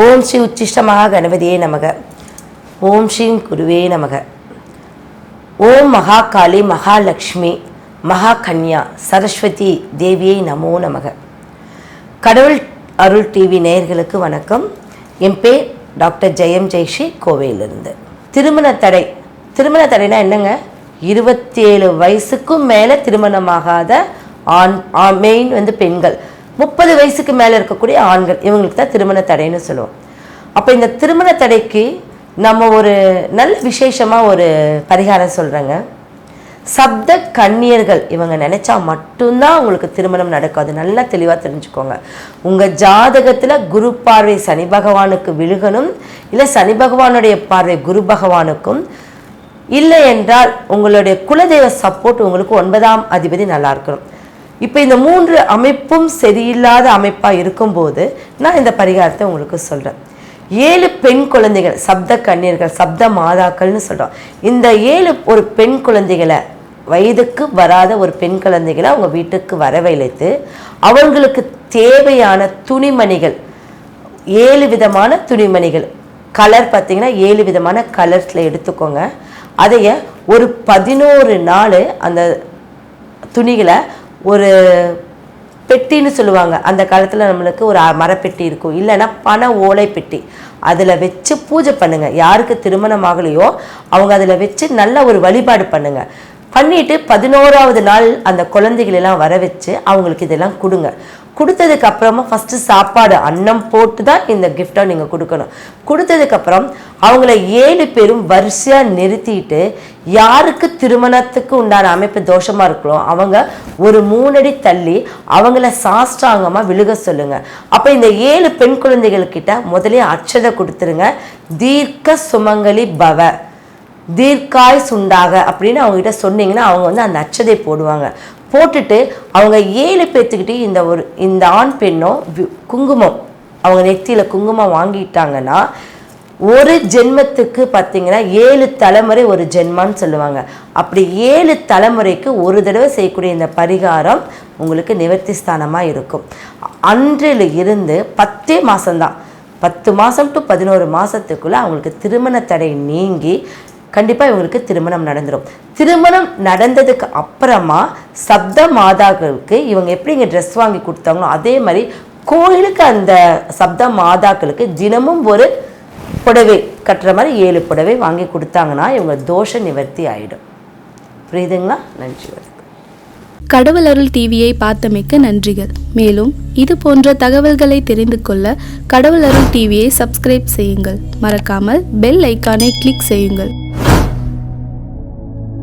ஓம் ஸ்ரீ உச்சிஷ்டமாக கணபதியே நமக. ஓம் ஸ்ரீம் குருவே நமக. ஓம் மகாகாளி மகாலட்சுமி மகா கன்யா சரஸ்வதி தேவியை நமோ நமக. கடவுள் அருள் டிவி நேயர்களுக்கு வணக்கம். என் பேர் டாக்டர் ஜெயம் ஜெய்ஸ்ரீ கோவையிலிருந்து. திருமண தடை. திருமண தடைனா என்னங்க? இருபத்தி ஏழு வயசுக்கும் மேலே திருமணமாகாத ஆண் மெயின் வந்து பெண்கள். முப்பது வயசுக்கு மேலே இருக்கக்கூடிய ஆண்கள் இவங்களுக்கு தான் திருமண தடைன்னு சொல்லுவோம். அப்போ இந்த திருமண தடைக்கு நம்ம ஒரு நல்ல விசேஷமாக ஒரு பரிகாரம் சொல்கிறேங்க சப்த கன்னியர்கள் இவங்க நினைச்சா மட்டும்தான் உங்களுக்கு திருமணம் நடக்கும். அது நல்லா தெளிவாக தெரிஞ்சுக்கோங்க. உங்கள் ஜாதகத்தில் குரு பார்வை சனி பகவானுக்கு விழுகணும் இல்லை சனி பகவானுடைய பார்வை குரு பகவானுக்கும் இல்லை என்றால் உங்களுடைய குலதெய்வ சப்போர்ட் உங்களுக்கு ஒன்பதாம் அதிபதி நல்லா இருக்கணும். இப்போ இந்த மூன்று அமைப்பும் சரியில்லாத அமைப்பாக இருக்கும்போது நான் இந்த பரிகாரத்தை உங்களுக்கு சொல்கிறேன் ஏழு பெண் குழந்தைகள் சப்த கன்னியர்கள் சப்த மாதாக்கள்னு சொல்கிறோம் இந்த ஏழு ஒரு பெண் குழந்தைகளை வயதுக்கு வராத ஒரு பெண் குழந்தைகளை அவங்க வீட்டுக்கு வரவழைத்து அவங்களுக்கு தேவையான துணிமணிகள் ஏழு விதமான துணிமணிகள் கலர் பார்த்தீங்கன்னா ஏழு விதமான கலர்ஸில் எடுத்துக்கோங்க. அதைய ஒரு பதினோரு நாள் அந்த துணிகளை ஒரு பெட்டின்னு சொல்லுவாங்க. அந்த காலத்தில் நம்மளுக்கு ஒரு மரப்பெட்டி இருக்கும். இல்லைன்னா பண ஓலை பெட்டி. அதில் வச்சு பூஜை பண்ணுங்க. யாருக்கு திருமணம் ஆகலையோ அவங்க அதில் வச்சு நல்ல ஒரு வழிபாடு பண்ணுங்க. பண்ணிட்டு பதினோராவது நாள் அந்த குழந்தைகளெல்லாம் வர வச்சு அவங்களுக்கு இதெல்லாம் கொடுங்க. கொடுத்ததுக்கு அப்புறமா ஃபஸ்ட்டு சாப்பாடு அன்னம் போட்டு தான் இந்த கிஃப்டை நீங்கள் கொடுக்கணும். கொடுத்ததுக்கப்புறம் அவங்கள ஏழு பேரும் வரிசையாக நிறுத்திட்டு யாருக்கு திருமணத்துக்கு உண்டான அமைப்பு தோஷமாக இருக்கிறோ அவங்க ஒரு மூணடி தள்ளி அவங்கள சாஷ்டாங்கமாக விழுக சொல்லுங்க. அப்போ இந்த ஏழு பெண் குழந்தைகள்கிட்ட முதலே அச்சதை கொடுத்துருங்க. தீர்க்க சுமங்கலி பவ. தீர்க்காய் சுண்டாக அப்படின்னு அவங்ககிட்ட சொன்னீங்கன்னா அவங்க வந்து அந்த அச்சதை போடுவாங்க. போட்டுட்டு அவங்க ஏழு பேர்த்துக்கிட்டே இந்த ஒரு இந்த ஆண் பெண்ணும் குங்குமம் அவங்க நெத்தியில் குங்குமம் வாங்கிட்டாங்கன்னா ஒரு ஜென்மத்துக்கு பார்த்தீங்கன்னா ஏழு தலைமுறை ஒரு ஜென்மான்னு சொல்லுவாங்க. அப்படி ஏழு தலைமுறைக்கு ஒரு தடவை செய்யக்கூடிய இந்த பரிகாரம் உங்களுக்கு நிவர்த்தி ஸ்தானமாக இருக்கும். அன்றில் இருந்து பத்தே மாதம்தான் பத்து மாதம் டு பதினோரு மாதத்துக்குள்ளே அவங்களுக்கு திருமண தடை நீங்கி கண்டிப்பாக இவங்களுக்கு திருமணம் நடந்துடும் திருமணம் நடந்ததுக்கு அப்புறமா சப்த மாதாக்களுக்கு இவங்க எப்படி இங்கே ட்ரெஸ் வாங்கி கொடுத்தாங்களோ அதே மாதிரி கோயிலுக்கு அந்த சப்த மாதாக்களுக்கு தினமும் ஒரு புடவை கட்டுற மாதிரி ஏழு புடவை வாங்கி கொடுத்தாங்கன்னா இவங்க தோஷ நிவர்த்தி ஆகிடும் புரியுதுங்களா? நன்றி வணக்கம். கடவுள் அருள் டிவியை பார்த்தமைக்க நன்றிகள். மேலும் இது போன்ற தகவல்களை தெரிந்து கொள்ள கடவுள் அருள் டிவியை சப்ஸ்கிரைப் செய்யுங்கள். மறக்காமல் பெல் ஐக்கானை கிளிக் செய்யுங்கள்.